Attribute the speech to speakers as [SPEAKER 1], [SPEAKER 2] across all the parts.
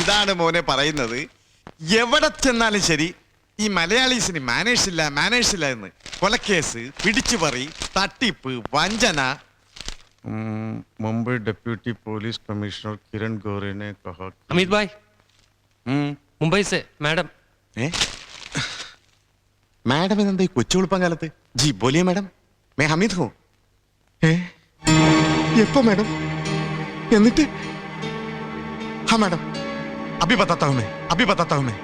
[SPEAKER 1] ഇതാണ് മോനെ പറയുന്നത്. എവിടെ ചെന്നാലും ശരി ഈ മലയാളീസിന് മാനേഴ്സ് ഇല്ല മാനേഴ്സ് ഇല്ല എന്ന് കൊലക്കേസ് പിടിച്ചുപറി തട്ടിപ്പ് വഞ്ചന. Mumbai deputy police commissioner Kiran ഗോറിനെ
[SPEAKER 2] Amit
[SPEAKER 1] ഭായ്.
[SPEAKER 2] മുംബൈ സെ മാഡം.
[SPEAKER 1] ഏ? മാഡം ഇതെന്താ ഈ കൊച്ചുകുളിപ്പം കാലത്ത് ജി ബോലിയ മാഡം. മേ ഹമീദ് ഹോ. ഏ? എപ്പോ മാഡം? എന്നിട്ട്? ഹാ മാഡം. അഭി മേ അഭി ബത്താത്ത ഹൂം മേ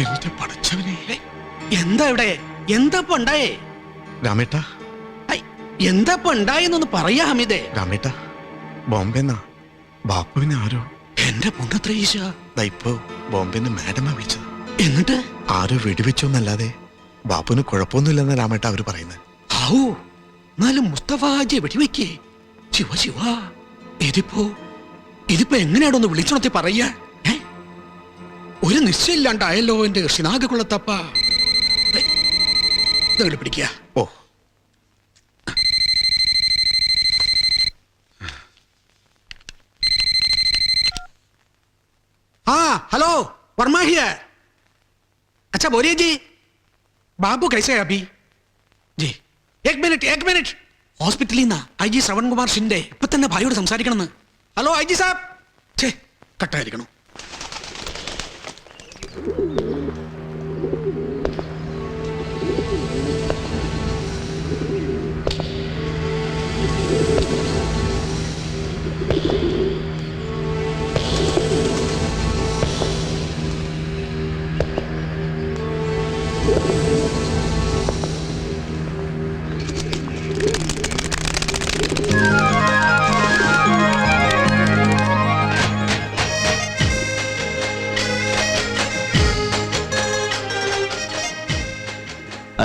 [SPEAKER 1] എന്റെ പടച്ചവനെ
[SPEAKER 3] എന്താ ഇവിടെ? എന്താ ഇപ്പൊ ഉണ്ടായേ?
[SPEAKER 1] രാമേട്ട.
[SPEAKER 3] ഐ, എന്താ ഇപ്പൊ ഉണ്ടായെന്നൊന്ന് പറയാ ഹമീദേ.
[SPEAKER 1] രാമേട്ട ബോംബെന്നാ. ബാപ്പുവിനെ ആരോ?
[SPEAKER 3] എന്റെ പൊണ്ണത്ര ഈശ.
[SPEAKER 1] ദാ ഇപ്പോ ബോംബെന്ന് മാഡമാ വിളിച്ചത്.
[SPEAKER 3] എന്നിട്ട്?
[SPEAKER 1] ആരോ വെടിവെച്ചോന്നല്ലാതെ ബാപ്പുവിന് കുഴപ്പമൊന്നുമില്ലെന്ന് രാമേട്ട അവർ പറയുന്നത്
[SPEAKER 3] ഔ എന്നാലും മുസ്തഫ ഹാജിയെ വെടിവെക്കേ. ശിവ ശിവ. ഇതിപ്പോ ഇതിപ്പോ എങ്ങനെയാണോ ഒന്ന് വിളിച്ചുണർത്തി പറയാ ഏ? ഒരു നിശ്ചയില്ലാണ്ടായല്ലോ എന്റെ ഷിനാഗകുളത്തപ്പ പിടിക്കുക
[SPEAKER 1] ഓ
[SPEAKER 3] हाँ हेलो वर्मा ही है अच्छा बोलिए जी ബാബു कैसे है अभी ജി एक मिनट एक मिनट ഹോസ്പിറ്റലിൽ നിന്നാ ഐ ജി ശ്രവൺകുമാർ ഷിൻഡെ ഇപ്പൊ തന്നെ ഭായിയോട് സംസാരിക്കണമെന്ന് ഹലോ ഐ ജി സാബ് കട്ടായിരിക്കണം.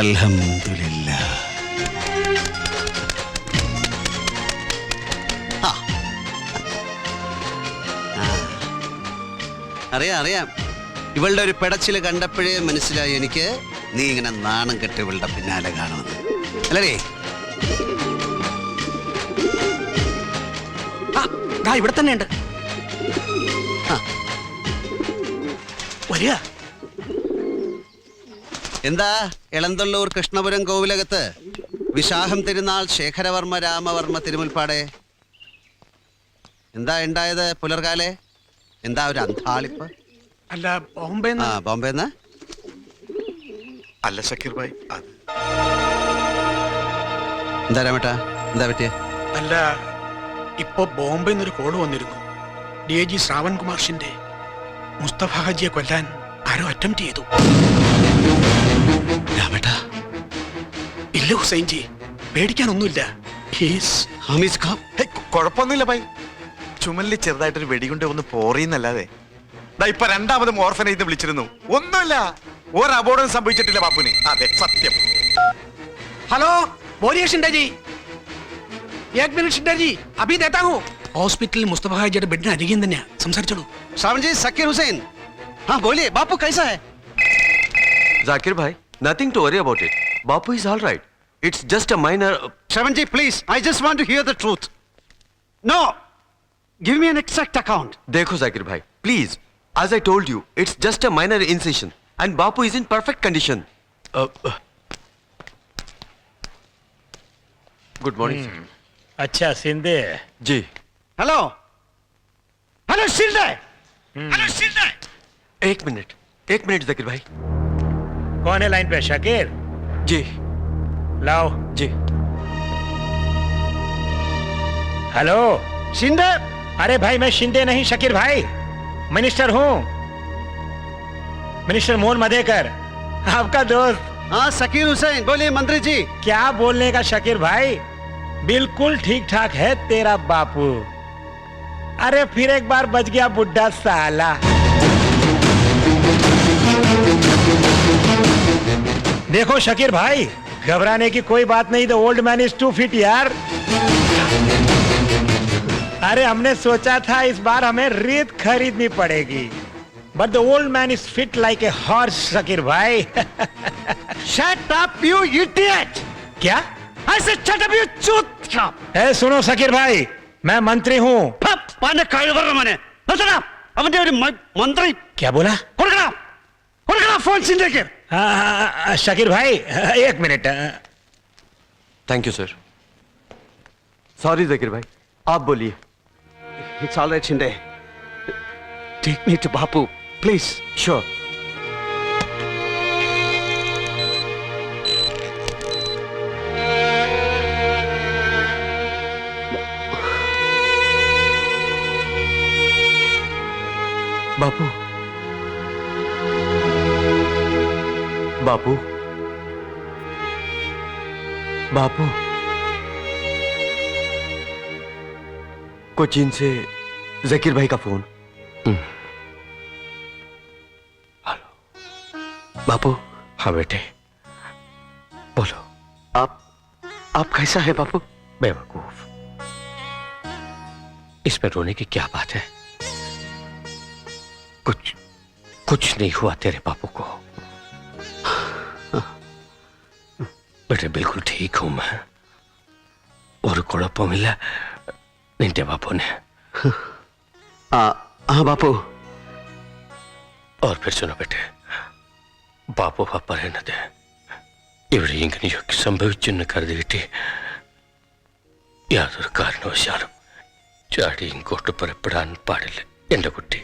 [SPEAKER 4] അൽഹംദുലില്ല. അറിയാം അറിയാം. ഇവളുടെ ഒരു പെടച്ചിൽ കണ്ടപ്പോഴേ മനസ്സിലായി എനിക്ക് നീ ഇങ്ങനെ നാണം കെട്ട് ഇവളുടെ പിന്നാലെ കാണുന്നത്. അല്ലേ
[SPEAKER 3] ഇവിടെ തന്നെ ഉണ്ട് വരിക
[SPEAKER 4] എന്താ? എളന്തള്ളൂർ കൃഷ്ണപുരം കോവിലകത്ത്? വിശാഖം തിരുനാൾ ശേഖരവർമ്മ രാമവർമ്മ തിരുമുൽപ്പാടെ. എന്താ ഉണ്ടായത് പുലർകാലെ? എന്താ ഒരു അന്താളിപ്പ്
[SPEAKER 3] അല്ല ബോംബെ
[SPEAKER 4] ആ ബോംബെന്ന്?
[SPEAKER 1] അല്ല സക്കീർ ഭായ് അത്.
[SPEAKER 4] എന്താ രാമേട്ടാ? എന്താ പറ്റിയ?
[SPEAKER 3] അല്ല ഇപ്പോ ബോംബെ നിന്നൊരു കോൾ വന്നിരുന്നു. D I G Shravan Kumar Shinde Mustafa ഹജിയെ കൊല്ലാൻ ആരോ അറ്റംപ്റ്റ് ചെയ്തു. ഇല്ല ഹുസൈൻ ജി പേടിക്കാനൊന്നുമില്ല ഹീസ്
[SPEAKER 4] ഹമീസ് ഖാൻ
[SPEAKER 1] ഹേയ്, കു- കുഴപ്പമൊന്നുമില്ല ഭായ് ചുമലിൽ ചെറുതായിട്ടൊരു വെടികൊണ്ട് ഒന്ന് പോറിയെന്നല്ലാതെ ദാ ഇപ്പൊ രണ്ടാമതും ഓർഫനേജ് വിളിച്ചിരുന്നു ഒന്നുമില്ല ഒരു അപകടം സംഭവിച്ചിട്ടില്ല ബാപ്പുന് അതെ സത്യം
[SPEAKER 3] हेलो बोलिए शिंदे जी एक मिनट शिंदे जी अभी देता हूँ ഹോസ്പിറ്റലിൽ മുസ്തഫ ഹാജിയുടെ ബെഡിന് അരികിൽ തന്നെയാ സംസാരിച്ചോളൂ
[SPEAKER 4] श्रावण जी सकीर हुसैन हाँ बोलिए बापू कैसा है
[SPEAKER 5] Zakir bhai, nothing to worry about it. Bapu is all right. It's just a minor.
[SPEAKER 4] Shravan ji please I just want to hear the truth no give me an exact account
[SPEAKER 5] Dekho Zakir bhai, please. As I told you, it's just a minor incision, and Bapu is in perfect condition. Uh, uh. Good morning, sir.
[SPEAKER 6] अच्छा Shinde
[SPEAKER 5] ji
[SPEAKER 4] hello hello Shinde hello Shinde
[SPEAKER 5] एक minute एक minute Zakir भाई
[SPEAKER 6] कौन है line पे शकीर
[SPEAKER 5] जी
[SPEAKER 6] लाओ।
[SPEAKER 5] जी।
[SPEAKER 6] Hello
[SPEAKER 4] Shinde?
[SPEAKER 6] अरे भाई मैं शिंदे नहीं शकीर भाई। मिनिस्टर हूँ। मिनिस्टर मोहन मधेकर आपका दोस्त।
[SPEAKER 4] हाँ शकीर हुसैन बोलिए मंत्री जी।
[SPEAKER 6] क्या बोलने का शकीर भाई? बिल्कुल ठीक ठाक है तेरा बापू। अरे फिर एक बार बच गया बुढ़ा साला। देखो शकीर भाई घबराने की कोई बात नहीं the old man is too fit यार अरे हमने सोचा था इस बार हमें रेत खरीदनी पड़ेगी but the old man is fit like a horse Shakir भाई
[SPEAKER 4] शट अप यू इडियट
[SPEAKER 6] क्या
[SPEAKER 4] आई से शट अप यू चूतिया
[SPEAKER 6] ए, सुनो शकीर भाई मैं मंत्री हूँ
[SPEAKER 4] पाने काय वर मने नचना അവന്റെ ഒരു മ- മന്ത്രി
[SPEAKER 7] क्या बोला
[SPEAKER 3] കൊടുക്കടാ കൊടുക്കടാ ഫോൺ സിന്റേക്ക്
[SPEAKER 7] షకీర్ भाई एक minute
[SPEAKER 5] thank you sir sorry Zakir भाई आप बोलिए
[SPEAKER 4] it's all right Shinde take me to Bapu please
[SPEAKER 5] sure Bapu Bapu. Bapu. Cochin से जकीर भाई का फ़ोन। हेलो।
[SPEAKER 4] बापू।
[SPEAKER 7] हाँ बेटे। बोलो।
[SPEAKER 4] आप आप कैसा है बापू?
[SPEAKER 7] बेवकूफ़। इसमें रोने की क्या बात है? कुछ कुछ नहीं हुआ तेरे बापू को। बेटे बिल्कुल ठीक हूं मैं ഒരു കുഴപ്പമില്ല നിന്റെ ബാപ്പുനെ
[SPEAKER 4] ആ ആ ബാപ്പു
[SPEAKER 7] और फिर सुनो बेटे ബാപ്പു പറയുന്നത് ഇവിടെ ഇങ്ങനെയൊക്കെ സംഭവിച്ചെന്ന് കരുതിയിട്ട് യാതൊരു കാരണവശാലും ചാടി ഇങ്ങോട്ട് പുറപ്പെടാൻ പാടില്ല എന്റെ കുട്ടി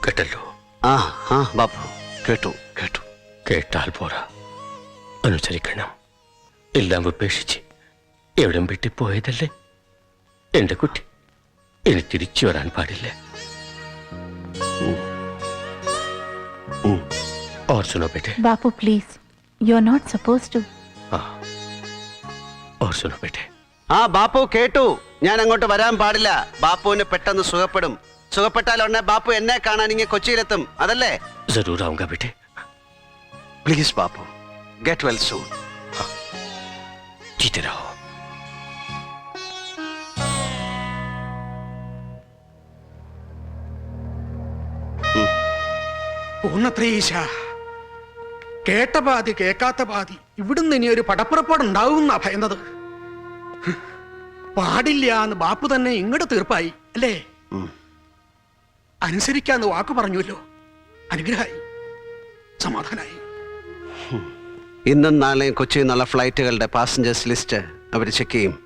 [SPEAKER 7] കേട്ടല്ലോ
[SPEAKER 4] ആ ആ ബാപ്പു കേട്ടു കേട്ടു
[SPEAKER 7] കേട്ടാൽ പോരാ അനുസരിക്കണം എല്ലാം ഉപേക്ഷിച്ച് എവിടം വിട്ടി പോയതല്ലേ എന്റെ കുട്ടി ഇനി തിരിച്ചു വരാൻ പാടില്ല और सुनो बेटे
[SPEAKER 2] Bapu, please. You're not supposed to.
[SPEAKER 7] हाँ और सुनो बेटे
[SPEAKER 4] ആ ബാപ്പു കേട്ടു ഞാൻ അങ്ങോട്ട് വരാൻ പാടില്ല ബാപ്പുവിന് പെട്ടെന്ന് സുഖപ്പെടും സുഖപ്പെട്ടാൽ ഉടനെ ബാപ്പു എന്നെ കാണാൻ ഇങ്ങനെ കൊച്ചിയിലെത്തും അതല്ലേ
[SPEAKER 7] जरूर आऊंगा बेटे
[SPEAKER 4] please Bappu get well soon
[SPEAKER 7] 聞い
[SPEAKER 3] てろ Poornathrayeesa കേട്ട പാതി കേക്കാത്ത പാതി ഇവിടുന്ന് ഇനി ഒരു പടപ്പുറപ്പാട് ഉണ്ടാവുമെന്നാ ഭയന്നത്. പാടില്ല എന്ന് ബാപ്പു തന്നെ ഇങ്ങോട്ട് തീർപ്പായി അല്ലേ? അനുസരിക്കാന്ന് വാക്ക് പറഞ്ഞുവല്ലോ. അനുഗ്രഹായി. സമാധാനായി.
[SPEAKER 4] ഇന്നും നാളെയും കൊച്ചിയിൽ നിന്നുള്ള ഫ്ലൈറ്റുകളുടെ പാസഞ്ചേഴ്സ് ലിസ്റ്റ് അവർ ചെക്ക് ചെയ്യും.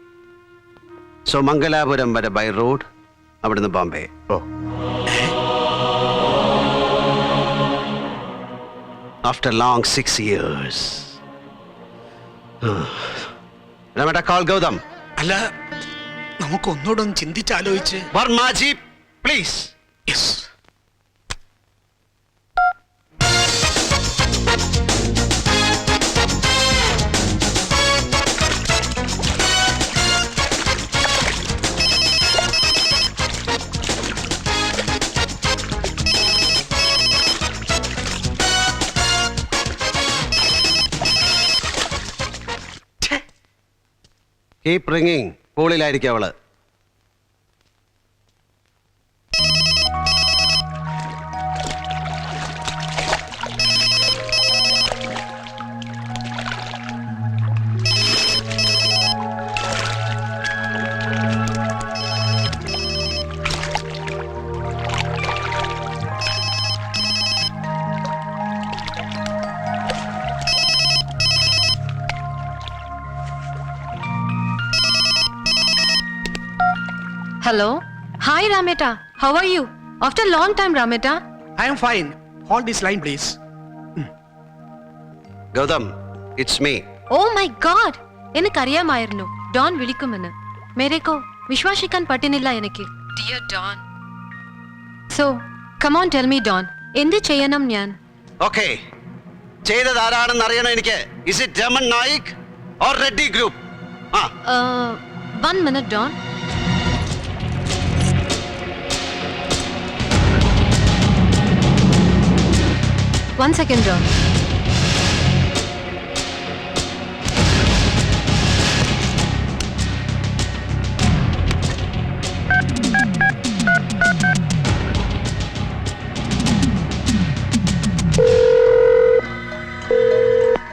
[SPEAKER 4] സോ മംഗലാപുരം വരെ ബൈ റോഡ് അവിടുന്ന് ബോംബെ ഓ. ആഫ്റ്റർ ലോങ് സിക്സ് ഇയേഴ്സ് രമേട്ട കാൾ ഗൗതം.
[SPEAKER 3] അല്ല നമുക്ക് ഒന്നുകൂടെ ഒന്ന് ചിന്തിച്ചാലോചിച്ച്
[SPEAKER 4] വർമാജി പ്ലീസ്
[SPEAKER 3] യെസ്
[SPEAKER 4] കീപ് റിങ്ങിങ് പൂളിലായിരിക്കും അവൾ.
[SPEAKER 8] Hello. Hi, Rameta. How are you after a time time, Rameta.
[SPEAKER 3] I am fine hold this line please
[SPEAKER 4] Gautham it's me
[SPEAKER 8] Oh my God. എനിക്കറിയാമായിരുന്നു ഡോൺ വിളിക്കുമെന്ന്. മേരേക്കോ വിശ്വാസിക്കാൻ പറ്റുന്നില്ല എനിക്ക്. Dear Don so come on tell me Don എന്ത് ചെയ്യണം ഞാൻ?
[SPEAKER 4] Okay ചെയ്തത് ആരാണെന്ന് അറിയണം എനിക്ക്. Is it Raman Naik or Reddy group ആ.
[SPEAKER 8] One minute Don One second, John.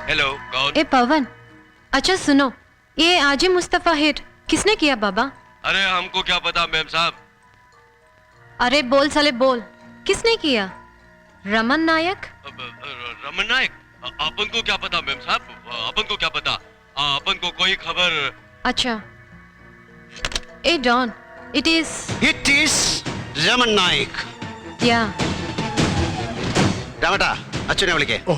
[SPEAKER 5] Hello कौन
[SPEAKER 8] ए पवन। अच्छा सुनो। ये आजी मुस्तफ़ा हिट किसने किया बाबा?
[SPEAKER 5] अरे हमको क्या पता मैम साहब?
[SPEAKER 8] अरे बोल साले बोल। किसने किया? रमन नायक
[SPEAKER 5] रमन नायक अपन को क्या पता मैम साहब अपन को क्या पता अपन को कोई खबर
[SPEAKER 8] अच्छा ए don it is
[SPEAKER 4] it is Raman Naik
[SPEAKER 8] या
[SPEAKER 4] രാമേട്ടാ അച്ഛനെ വിളിക്കേ
[SPEAKER 3] ഓ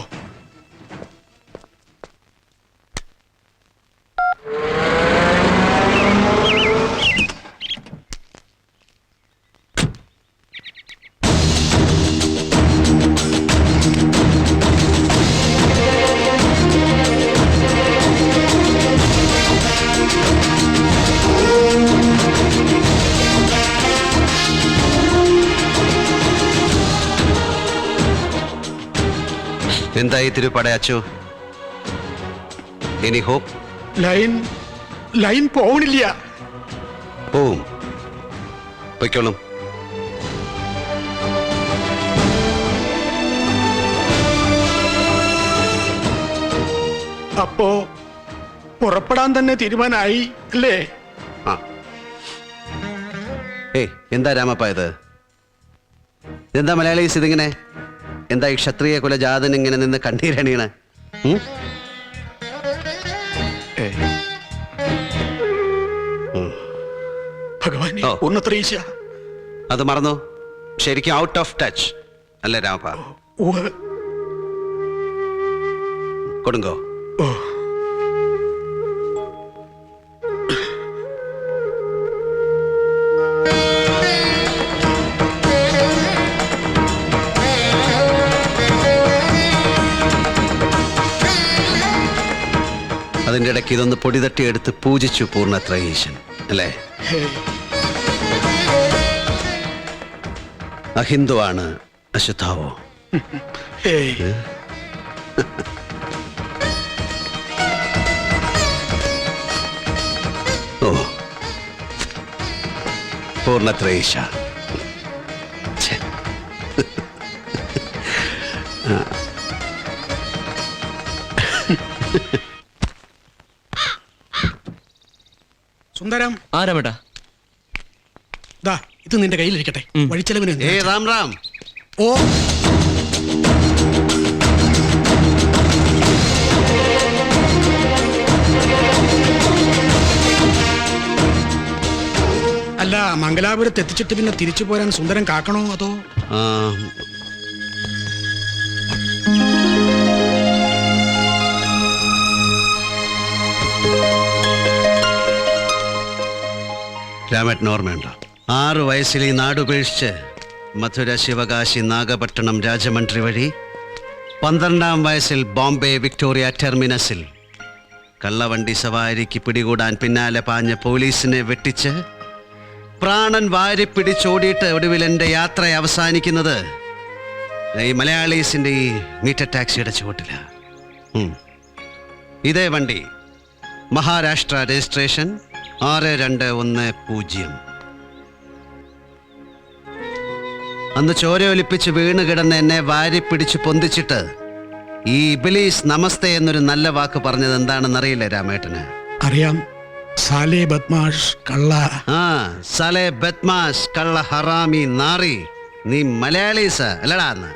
[SPEAKER 4] എന്തായി തിരുപ്പട അച്ചു? ഇനി ഹോപ്പ്
[SPEAKER 3] ലൈൻ ലൈൻ പോകണില്ല
[SPEAKER 4] പോവും. പൊയ്ക്കോളും.
[SPEAKER 3] അപ്പോ പുറപ്പെടാൻ തന്നെ തീരുമാനമായി അല്ലേ?
[SPEAKER 4] ആ. ഏയ് എന്താ രാമപ്പ ഇത്? എന്താ മലയാളീസ് ഇതിങ്ങനെ? എന്താ ഈ ക്ഷത്രിയ കുലജാതൻ ഇങ്ങനെ നിന്ന് കണ്ണീരണീണ് ഓ.
[SPEAKER 3] ഉന്നത്രീശ
[SPEAKER 4] അത് മറന്നു. ശരിക്കും ഔട്ട് ഓഫ് ടച്ച് അല്ലേ രാമപ്പ. കൊടുങ്കോ?
[SPEAKER 3] ഓ.
[SPEAKER 4] അതിന്റെ ഇടയ്ക്ക് ഇതൊന്ന് പൊടി തട്ടിയെടുത്ത് പൂജിച്ചു പൂർണത്രയീശൻ അല്ലേ? അഹിന്ദുവാണ് അശുദ്ധാവോ ഓ. പൂർണത്രയീശ ഛെ.
[SPEAKER 3] സുന്ദരം.
[SPEAKER 9] ആരാമേട്ടാ
[SPEAKER 3] ദാ ഇത് നിന്റെ കയ്യിലിരിക്കട്ടെ. വഴിച്ചെലവിന്
[SPEAKER 4] ഏ റാം റാം
[SPEAKER 3] ഓ. അല്ല മംഗലാപുരത്ത് എത്തിച്ചിട്ട് പിന്നെ തിരിച്ചു പോരാൻ സുന്ദരം കാക്കണോ അതോ?
[SPEAKER 4] ആ, രാമേട്ടന് ഓർമ്മയുണ്ടോ? ആറു വയസ്സിൽ ഈ നാടുപേക്ഷിച്ച് മധുര ശിവകാശി നാഗപട്ടണം രാജമന്ത്രി വഴി പന്ത്രണ്ടാം വയസ്സിൽ ബോംബെ വിക്ടോറിയ ടെർമിനസിൽ കള്ളവണ്ടി സവാരിക്ക് പിടികൂടാൻ പിന്നാലെ പാഞ്ഞ പോലീസിനെ വെട്ടിച്ച് പ്രാണൻ വാരി പിടിച്ചോടിയിട്ട് ഒടുവിൽ എന്റെ യാത്ര അവസാനിക്കുന്നത് ഈ മലയാളീസിന്റെ ഈ മീറ്റർ ടാക്സിയുടെ ചുവട്ടില. ഇതേ വണ്ടി. മഹാരാഷ്ട്ര രജിസ്ട്രേഷൻ. ആറ് രണ്ട് ഒന്ന് പൂജ്യം. അന്ന് ചോരയൊലിപ്പിച്ച് വീണ് കിടന്ന് എന്നെ വാരി പിടിച്ച് പൊന്തിച്ചിട്ട് ഈ ഇബിലീസ് നമസ്തേ എന്നൊരു നല്ല വാക്ക് പറഞ്ഞത് എന്താണെന്നറിയില്ല രാമേട്ടന്?
[SPEAKER 3] അറിയാം. സാലേ ബദ്മാഷ് കള്ള.
[SPEAKER 4] ആ സാലേ ബത്മാഷ് കള്ള ഹറാമി നാറി. നീ മലയാളീസ് അല്ലടാ അന്ന്.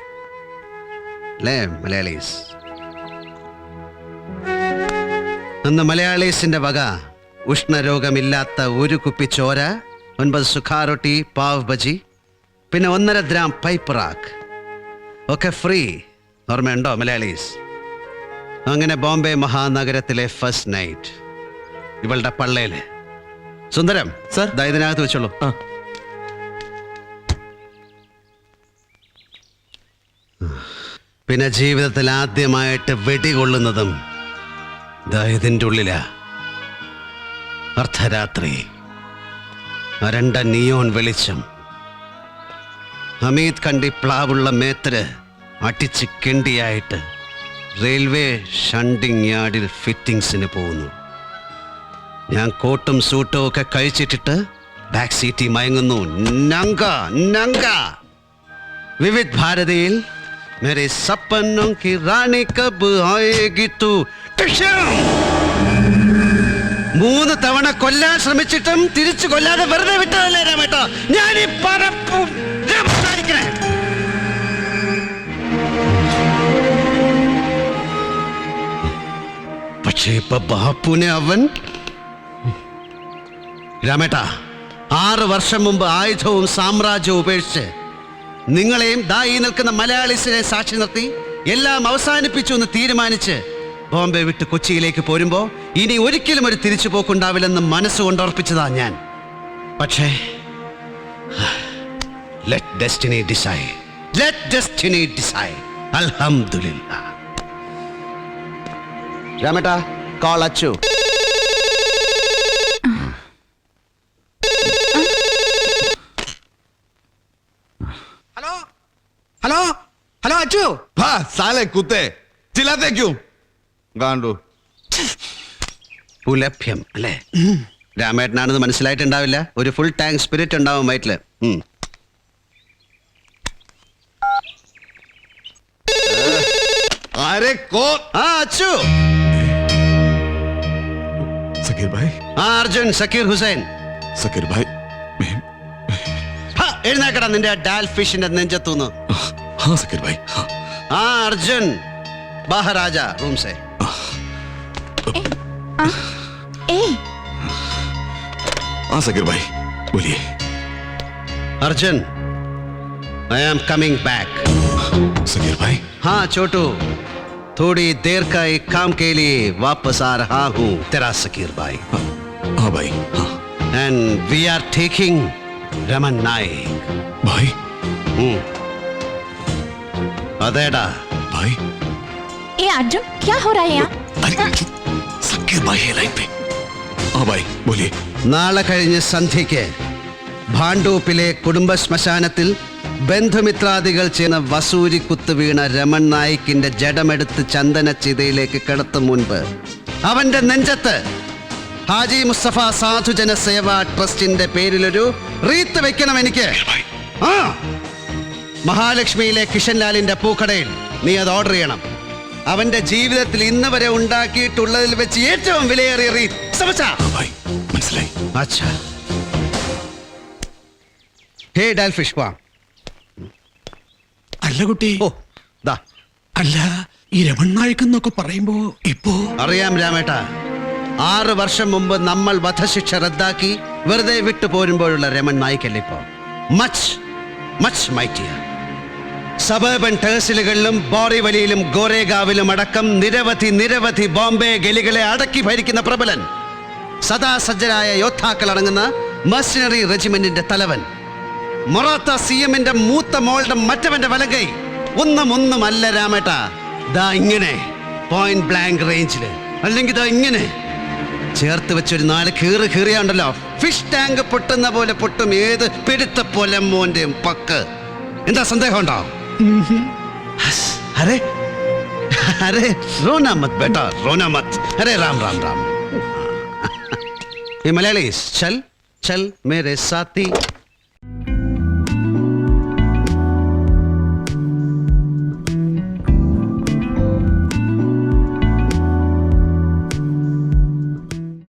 [SPEAKER 4] അല്ലേ മലയാളീസ്? അന്ന് മലയാളീസിന്റെ വക. ഉഷ്ണരോഗമില്ലാത്ത ഒരു കുപ്പി ചോര ഒൻപത് സുഖാറൊട്ടി പാവ് ബജി പിന്നെ ഒന്നര ഗ്രാം പൈപ്പ് റാക്ക് ഒക്കെ ഫ്രീ ഓർമ്മയുണ്ടോ മലയാളീസ്? അങ്ങനെ ബോംബെ മഹാനഗരത്തിലെ ഫസ്റ്റ് നൈറ്റ് ഇവളുടെ പള്ളയിൽ സുന്ദരം
[SPEAKER 9] സർ.
[SPEAKER 4] ഇതിനകത്ത് വെച്ചോളൂ. പിന്നെ ജീവിതത്തിൽ ആദ്യമായിട്ട് വെടികൊള്ളുന്നതും ദൈതിന്റെ ഇതിന്റെ ഉള്ളിലാ. അർദ്ധരാത്രി. അരണ്ട നിയോൺ വെളിച്ചം. ഹമീദ് കണ്ടി പ്ലാവുള്ള മേത്തര് അടിച്ച് കിണ്ടിയായിട്ട് റെയിൽവേ ഷണ്ടിങ് യാർഡിൽ ഫിറ്റിങ്സിന് പോകുന്നു. ഞാൻ കോട്ടും സൂട്ടും ഒക്കെ കഴിച്ചിട്ടിട്ട് ബാക്ക് സീറ്റിൽ മയങ്ങുന്നു. നങ്ക നങ്ക! വിവിധ് ഭാരതിയിൽ മേരെ सपनों की റാണി കബ് आएगी तू! മൂന്ന് തവണ കൊല്ലാൻ ശ്രമിച്ചിട്ടും തിരിച്ചു കൊല്ലാതെ വെറുതെ വിട്ടതല്ലേ രാമേട്ടാ? ഞാൻ ഈ പരപ്പും പക്ഷേ ഇപ്പൊ ബാപ്പുനെ അവൻ രാമേട്ടാ ആറ് വർഷം മുമ്പ് ആയുധവും സാമ്രാജ്യവും ഉപേക്ഷിച്ച് നിങ്ങളെയും ദായി നിൽക്കുന്ന മലയാളീസിനെ സാക്ഷി നിർത്തി എല്ലാം അവസാനിപ്പിച്ചു എന്ന് തീരുമാനിച്ച് ബോംബെ വിട്ട് കൊച്ചിയിലേക്ക് പോരുമ്പോൾ ഇനി ഒരിക്കലും ഒരു തിരിച്ചു പോക്കുണ്ടാവില്ലെന്ന് മനസ്സുകൊണ്ട് ഉറപ്പിച്ചതാ ഞാൻ. പക്ഷേ let destiny decide let destiny decide അൽഹംദുലില്ലാ. രാമേട്ടാ call Achu.
[SPEAKER 3] Hello? Hello? Hello Achu?
[SPEAKER 1] വാ സാലെ കുത്തേ. ചില്ലാത്തെ കാണ്ടു
[SPEAKER 4] പുലഭ്യം അല്ലേ രാമേട്ടനാണെന്ന് മനസ്സിലായിട്ടുണ്ടാവില്ല ഒരു ഫുൾ ടാങ്ക് സ്പിരിറ്റ് ഉണ്ടാവും വയറ്റില് ഉം.
[SPEAKER 1] अरे कौन
[SPEAKER 4] ആ അച്ചു
[SPEAKER 1] सकीर भाई
[SPEAKER 4] ആ അർജുൻ സക്കീർ ഹുസൈൻ
[SPEAKER 1] सकीर भाई मैं
[SPEAKER 4] ഹാ, എഴുന്നേക്കടാ നിന്റെ ഡാൽ ഫിഷിന്റെ നെഞ്ചത്തൂന്ന്
[SPEAKER 1] हाँ सकीर भाई हाँ
[SPEAKER 4] ആ അർജുൻ ബാഹരാജ റൂം സേ
[SPEAKER 2] ए ए।
[SPEAKER 1] हाँ सकीर भाई बोलिए।
[SPEAKER 4] Arjun I am coming back
[SPEAKER 1] Sakir भाई।
[SPEAKER 4] हाँ छोटू थोड़ी देर का एक काम के लिए वापस आ रहा हूँ तेरा सकीर भाई।
[SPEAKER 1] हाँ, हाँ, भाई हाँ।
[SPEAKER 4] And we are taking Raman Naik
[SPEAKER 1] भाई।
[SPEAKER 4] हम्म। अदेडा।
[SPEAKER 1] भाई।
[SPEAKER 2] ए अर्जुन क्या हो रहा है यहाँ?
[SPEAKER 1] अरे चुप सकीर भाई है लाइन पे हाँ भाई बोलिए
[SPEAKER 4] നാളെ കഴിഞ്ഞ് സന്ധ്യയ്ക്ക് ഭാണ്ടൂപ്പിലെ കുടുംബ ശ്മശാനത്തിൽ ബന്ധുമിത്രാദികൾ ചെയ്യുന്ന വസൂരി കുത്ത് വീണ രമൺ നായിക്കിന്റെ ജഡമെടുത്ത് ചന്ദന ചിതയിലേക്ക് കിടത്തും മുൻപ് അവന്റെ നെഞ്ചത്ത് ഹാജി മുസ്തഫ സാധുജന സേവാ ട്രസ്റ്റിന്റെ പേരിലൊരു റീത്ത് വെക്കണം എനിക്ക് ആ മഹാലക്ഷ്മിയിലെ കിഷൻലാലിന്റെ പൂക്കടയിൽ നീ അത് ഓർഡർ ചെയ്യണം അവന്റെ ജീവിതത്തിൽ ഇന്ന് വരെ ഉണ്ടാക്കിയിട്ടുള്ളതിൽ വെച്ച് ഏറ്റവും വിലയേറിയ
[SPEAKER 1] മനസ്സിലായി.
[SPEAKER 4] ഹേ വാ. ഓ ദാ.
[SPEAKER 3] അല്ല ഈ നായകൻ പറയുമ്പോ ഇപ്പോ
[SPEAKER 4] അറിയാം രാമേട്ട. ആറ് വർഷം മുമ്പ് നമ്മൾ വധശിക്ഷ റദ്ദാക്കി വെറുതെ വിട്ടു പോരുമ്പോഴുള്ള രമൺ നായിക്കല്ലേ ഇപ്പോ. മച്ച് മച്ച് മൈറ്റിയാണ് സബർബൻ ടേഴ്സിലുകളിലും ബോറിവലിയിലും ഗോരേഗാവിലും അടക്കം നിരവധി നിരവധി ബോംബെ ഗലികളെ അടക്കി ഭരിക്കുന്ന പ്രബലൻ. സദാസജ്ജരായ യോദ്ധാക്കൾ അടങ്ങുന്ന മെർസിനറി റെജിമെന്റിന്റെ തലവൻ. മൊറാത്ത സി എമ്മിന്റെ മൂത്ത മോളുടെ മറ്റവന്റെ വലങ്കൈ. ഒന്നും ഒന്നും അല്ല രാമേട്ട. ദാ ഇങ്ങനെ പോയിന്റ് ബ്ലാങ്ക് റേഞ്ചിൽ അല്ലെങ്കിൽ ദാ ഇങ്ങനെ. ചേർത്ത് വെച്ചൊരു നാല് കീറ് കീറിയാണ്ടല്ലോ. ഫിഷ് ടാങ്ക് പൊട്ടുന്ന പോലെ പൊട്ടും. ഏത് പിടുത്ത പോലെ മോന്റെയും പക്ക്. എന്താ സന്ദേഹം ഉണ്ടോ अरे अरे, रोना मत बेटा, रोना मत। अरे, राम राम राम। हाँ। ये मलयाली, चल चल मेरे साथी।